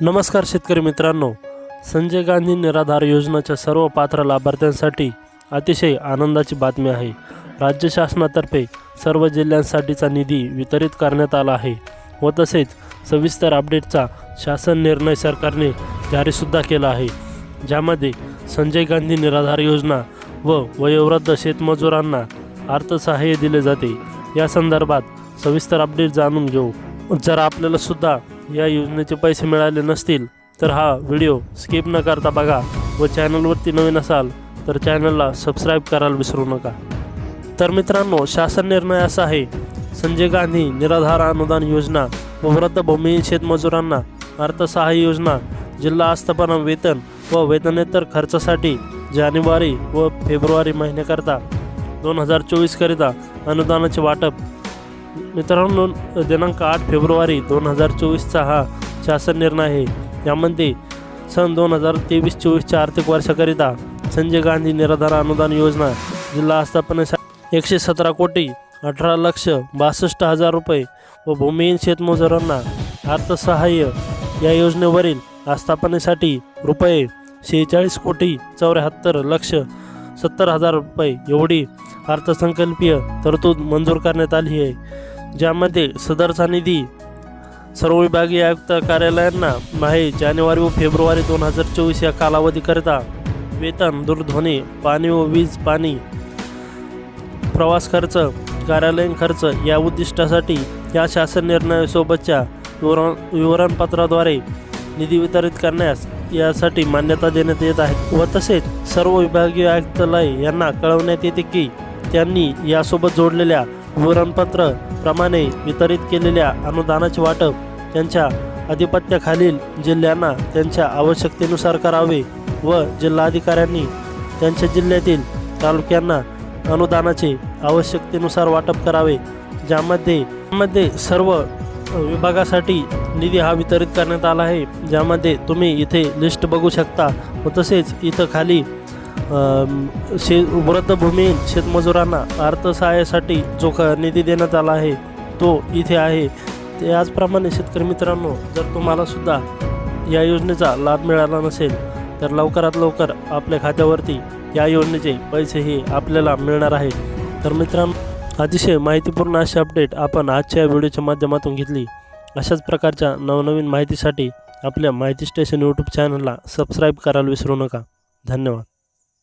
नमस्कार शेतकरी मित्रांनो. संजय गांधी निराधार योजनेच्या सर्व पात्र लाभार्थ्यांसाठी अतिशय आनंदाची बातमी आहे. राज्य शासनातर्फे सर्व जिल्ह्यांसाठीचा निधी वितरित करण्यात आला आहे व तसेच सविस्तर अपडेटचा शासन निर्णय सरकारने जारीसुद्धा केला आहे. ज्यामध्ये संजय गांधी निराधार योजना व वयोवृद्ध शेतमजुरांना अर्थसहाय्य दिले जाते. या संदर्भात सविस्तर अपडेट जाणून घेऊ. जर आपल्याला सुद्धा या योजनेचे पैसे मिळाले नसतील तर हा व्हिडिओ स्किप न करता बघा व चॅनलवरती नवीन असाल तर चॅनलला सबस्क्राईब करायला विसरू नका. तर मित्रांनो शासन निर्णय असा आहे संजय गांधी निराधार अनुदान योजना व वृद्ध भूमिहीन शेतमजुरांना अर्थसहाय्य योजना जिल्हा आस्थापना वेतन व वेतनेतर खर्चासाठी जानेवारी व फेब्रुवारी महिन्याकरता दोन हजार चोवीसकरिता अनुदानाचे वाटप मित्रांनो दिनांक आठ फेब्रुवारी दोन हजार चोवीसचा हा शासन निर्णय आहे. यामध्ये सन दोन हजार तेवीस चोवीसच्या आर्थिक वर्षाकरिता संजय गांधी निराधार अनुदान योजना जिल्हा आस्थापनेसाठी एकशे सतरा कोटी अठरा लक्ष बासष्ट हजार रुपये व भूमिहीन शेतमजुरांना अर्थसहाय्य या योजनेवरील आस्थापनेसाठी रुपये शेहेचाळीस कोटी चौऱ्याहत्तर लक्ष सत्तर हजार रुपये एवढी अर्थसंकल्पीय तरतूद मंजूर करण्यात आली आहे. ज्यामध्ये सदरचा निधी सर्व विभागीय आयुक्त कार्यालयांना माहे जानेवारी व फेब्रुवारी दोन हजार चोवीस या कालावधीकरिता वेतन दूरध्वनी पाणी व वीज पाणी प्रवास खर्च कार्यालयीन खर्च या उद्दिष्टासाठी या शासन निर्णयासोबतच्या विवरण विवरणपत्राद्वारे निधी वितरित करण्यास यासाठी मान्यता देण्यात येत आहे व तसेच सर्व विभागीय आयुक्तालय यांना कळवण्यात येते की त्यांनी यासोबत जोडलेल्या विवरणपत्र प्रमाणे वितरित केलेल्या अनुदानाचे वाटप त्यांच्या अधिपत्याखालील जिल्ह्यांना त्यांच्या आवश्यकतेनुसार करावे व जिल्हाधिकाऱ्यांनी त्यांच्या जिल्ह्यातील तालुक्यांना अनुदानाचे आवश्यकतेनुसार वाटप करावे ज्यामध्ये मध्ये सर्व विभागासाठी निधी हा वितरित करण्यात आला आहे ज्यामध्ये तुम्ही इथे लिस्ट बघू शकता व तसेच इथं खाली शे वृद्ध शेतमजुरांना अर्थसहाय्यासाठी जो का निधी देण्यात आला आहे तो इथे आहे. त्याचप्रमाणे शेतकरी मित्रांनो जर तुम्हालासुद्धा या योजनेचा लाभ मिळाला नसेल तर लवकरात लवकर आपल्या खात्यावरती या योजनेचे पैसे हे आपल्याला मिळणार आहेत तर मित्रांनो अतिशय माहितीपूर्ण अशी अपडेट आपण आजच्या व्हिडिओच्या माध्यमातून घेतली. अशाच प्रकारच्या नवनवीन माहितीसाठी आपल्या माहिती स्टेशन यूट्यूब चॅनलला सबस्क्राईब करायला विसरू नका. धन्यवाद.